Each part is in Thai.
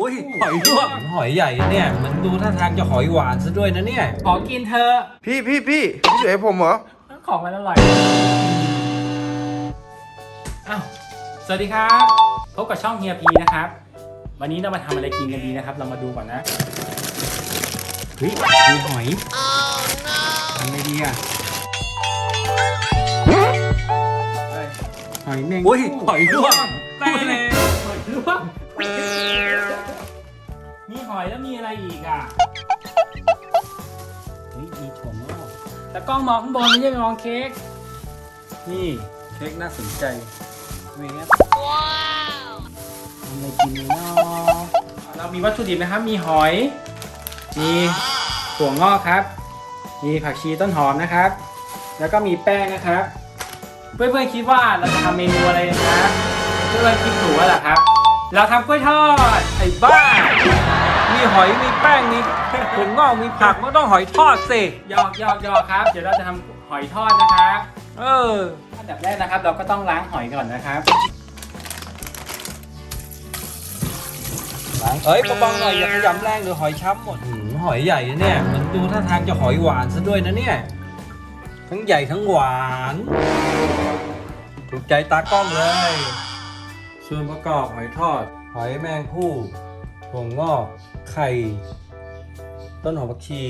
อุ้ยหอยลวกหอยใหญ่เนี่ยมันดูท่าทางจะหอยหวานซะด้วยนะเนี่ย ขอกินเธอะพี่พี่พี่พี่เฉยผมเหรอของมันอร่อยอ้าวสวัสดีครับ พบกับช่องเฮียพีนะครับ วันนี้เรามาทำอะไรกินกันดีนะครับ เรามาดูก่อนนะเฮ้ยมีหอยทำไงดีอะเฮ้ยหอยแมงอุ้ยผู้หอยลวกแป้งเลยหอยลวกมีหอย แล้วมีอะไรอีกอะเฮ้ยมีถั่วงอกแต่กล้องมองข้างบนไม่ใช่มองเค้กนี่เค้กน่าสนใจเวฟทำอะไรกินดีเนาะเรามีวัตถุดิบนะครับ มีหอย มีถั่วงอกครับ มีผักชีต้นหอมนะครับ แล้วก็มีแป้งนะครับ เพื่อนๆคิดว่าเราจะทำเมนูอะไรนะครับเพื่อนๆคิดถูกแล้วเหรอครับ เราทำกล้วยทอดไอ้บ้า มีหอยมีแป้งมีถั่วงอกมีผักมันต้องหอยทอดสิหยอกหยอกหยอกครับ เดี๋ยวเราจะทำหอยทอดนะครับเออ อันดับแรกนะครับ เราก็ต้องล้างหอยก่อนนะครับเอ้ยเบาๆหน่อยอย่าขยำแรงเดี๋ยวหอยช้ำหมดหืมหอยใหญ่นะเนี่ยมันดูท่าทางจะหอยหวานซะด้วยนะเนี่ย ทั้งใหญ่ทั้งหวาน ถูกใจตากล้องเลย ส่วนประกอบหอยทอด หอยแมงผู้ ถั่วงอก ไข่ ต้นหอมผักชี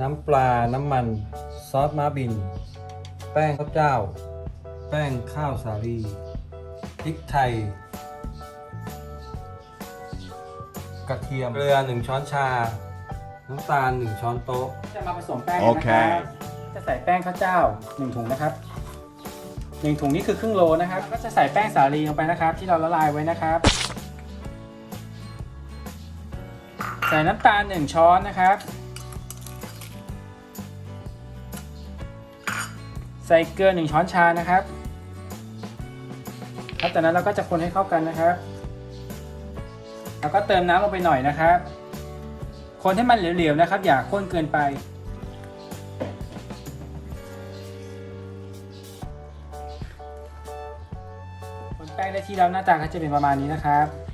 น้ำปลา น้ำมัน ซอสม้าบิน แป้งข้าวเจ้า แป้งข้าวสาลี พริกไทย กระเทียม เกลือ 1 ช้อนชา น้ำตาล 1 ช้อนโต๊ะ จะมาผสมแป้งโอนะเค ครับจะใส่แป้งข้าวเจ้าหนึ่งถุงนะครับหนึ่งถุงนี่คือครึ่งโลนะครับ ก็จะใส่แป้งสาลีลงไปนะครับ ที่เราละลายไว้นะครับ ใส่น้ำตาลหนึ่งช้อนนะครับ ใส่เกลือหนึ่งช้อนชานะครับครับจากนั้นเราก็จะคนให้เข้ากันนะครับ แล้วก็เติมน้ำลงไปหน่อยนะครับ คนให้มันเหลวๆนะครับ อย่าข้นเกินไปคนแป้งได้ที่แล้วหน้าตาเขาจะเป็นประมาณนี้นะครับ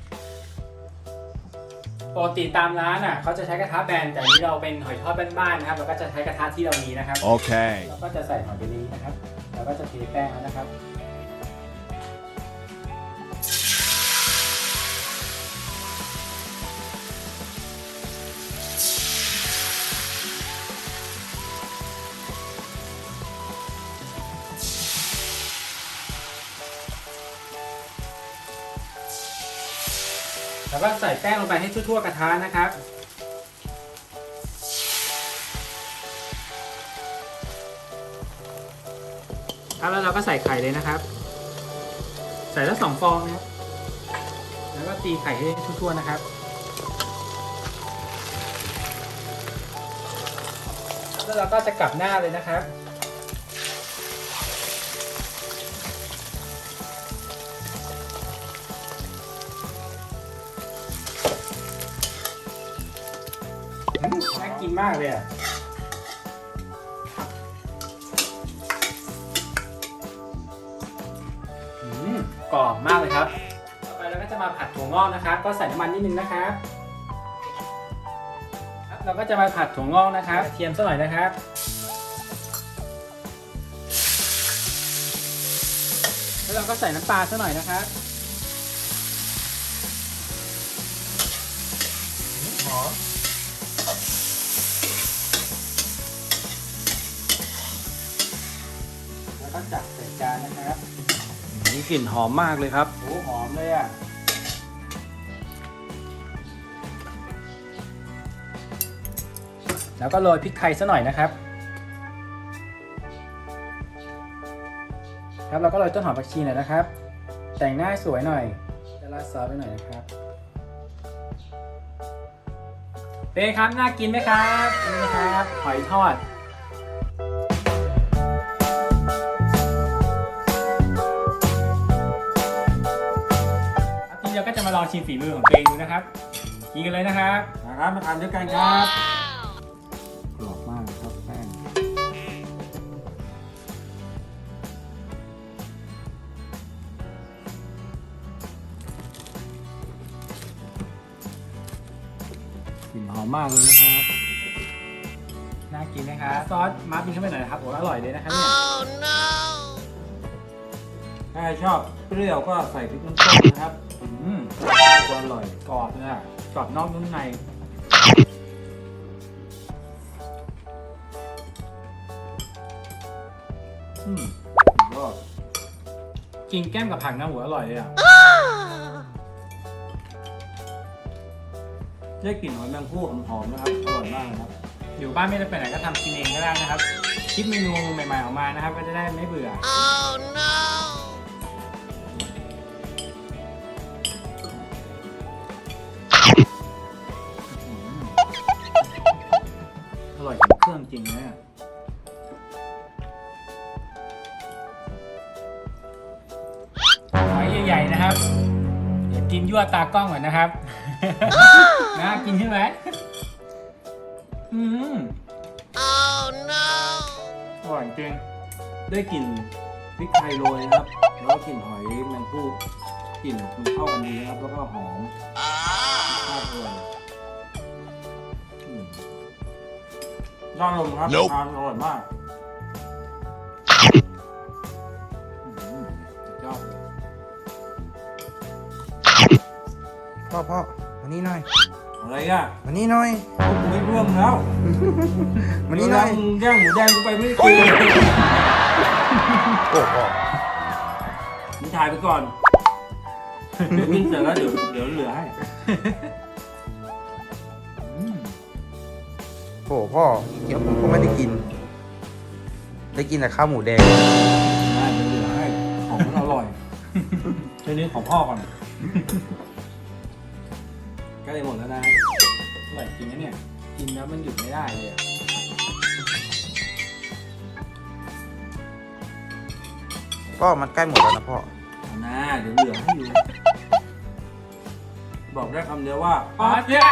ปกติตามร้านอะเขาจะใช้กระทะแบนแต่อันนี้เราเป็นหอยทอดบ้านๆนะครับเราก็จะใช้กระทะที่เรามีนะครับ Okay. เราก็จะใส่หอยไปนี้นะครับเราก็จะเทแป้งแล้วนะครับ แล้วก็ใส่แป้งลงไปให้ทั่วๆกระทะนะครับ แล้วเราก็ใส่ไข่เลยนะครับ ใส่แล้วสองฟองนะครับแล้วก็ตีไข่ให้ทั่วๆนะครับ แล้วเราก็จะกลับหน้าเลยนะครับ กินมากเลยอะอืมกรอบมากเลยครับ ต่อไปเราก็จะมาผัดถั่วงอกนะครับ ก็ใส่น้ำมันนิดนึงนะครับ เราก็จะมาผัดถั่วงอกนะครับกระเทียมสักหน่อยนะครับแล้วเราก็ใส่น้ำปลาสักหน่อยนะครับหอม กลิ่นหอมมากเลยครับโอ้หอมเลยอะแล้วก็โรยพริกไทยซะหน่อยนะครับ ครับเราก็โรยต้นหอมผักชีหน่อยนะครับ แต่งหน้าให้สวยหน่อยจะราดซอสไปหน่อยนะครับ เป็นไงครับน่ากินไหมครับนี่นะครับหอยทอด นี้เราก็จะมาลองชิมฝีมือของตัวเองดูนะครับกินกันเลยนะครับนะครับมาทานด้วยกันครับกรอบมากครับแป้งกลิ่นหอมมากเลยนะครับ น่ากินนะคะซอสมาร์บินเข้าไปหน่อยนะครับโอ้อร่อยเลยนะครับเนี่ยถ้าชอบเปรี้ยวก็ใส่พริกน้ำส้มนะครับอืมก็อ ร่อยกรอบเลยอกรอบนอกนุ่มใน อืมก็กินแก้มกับผักนะหัวอร่อยเลยอะได้กลิ่นหอยแมงภู่หอมๆนะครับอร่อยมากนะครับอยู่บ้านไม่ได้ไปไหนก็ทำกินเองก็ได้นะครับ คิดเมนูใหม่ๆออกมานะครับ ก็จะได้ไม่เบื่ออ กินยั่วตากล้องก่อนนะครับน่ากินใช่ไหมอืมอร่อยจริงได้กลิ่นพริกไทยโรยนะครับ แล้วก็กลิ่นหอยแมงภู่กลิ่นมันเข้ากันดีนะครับ แล้วก็หอมรสชาติอร่อยอืมยอดลมครับทานอร่อยมาก พ่อพ่อมานี่หน่อยอะไรอะมานี่หน่อยกูไม่เรื่องแล้วมานี่หน่อยเดี๋วมึงย่างหมูแดงกูไปไม่ได้กินโอ้พ่อมึงถ่ายไปก่อนเดี๋ยวกินเสร็จแล้วเดี๋ยวเดี๋ยวเหลือให้โอ้พ่อเดี๋ยวผมก็ไม่ได้กิน ได้กินแต่ข้าวหมูแดงได้เดี๋ยวเหลือให้ของมันอร่อยทีนี้ของพ่อก่อน ใกล้หมดแล้วนะอร่อยจริงนะเนี่ย กินแล้วมันหยุดไม่ได้เลยอะพ่อมันใกล้หมดแล้วนะพ่อ เอานะเดี๋ยวเหลือให้อยู่ บอกได้คำเดียวว่าอ๋อเจ๊ย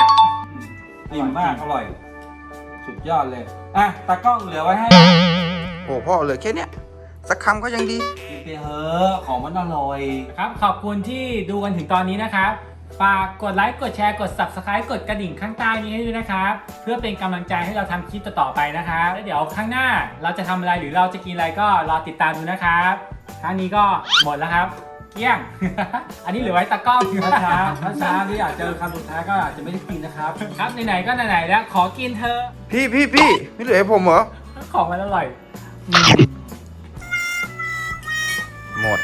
อิ่มมากอร่อย สุดยอดเลย อะตากล้องเหลือไว้ให้โอ้พ่อเหลือแค่เนี้ยสักคำก็ยังดี กินไปเถอะของมันอร่อยครับ ขอบคุณที่ดูกันถึงตอนนี้นะครับ ฝากกดไลค์ กดแชร์ กด subscribe กดกระดิ่งข้างใต้นี้ให้ด้วยนะครับ เพื่อเป็นกำลังใจให้เราทำคลิปต่อๆไปนะครับแล้วเดี๋ยวข้างหน้าเราจะทำอะไรหรือเราจะกินอะไรก็รอติดตามดูนะครับครั้งนี้ก็หมดแล้วครับ เกลี้ยง อันนี้เหลือไว้ตากล้องถ้าช้าถ้าช้าที่อยากเจอคำสุดท้ายก็อาจจะไม่ได้กินนะครับ ครับไหนๆก็ไหนๆแล้วขอกินเธอะพี่พี่พี่ไม่เหลือให้ผมเหรอ ของมันอร่อย หมด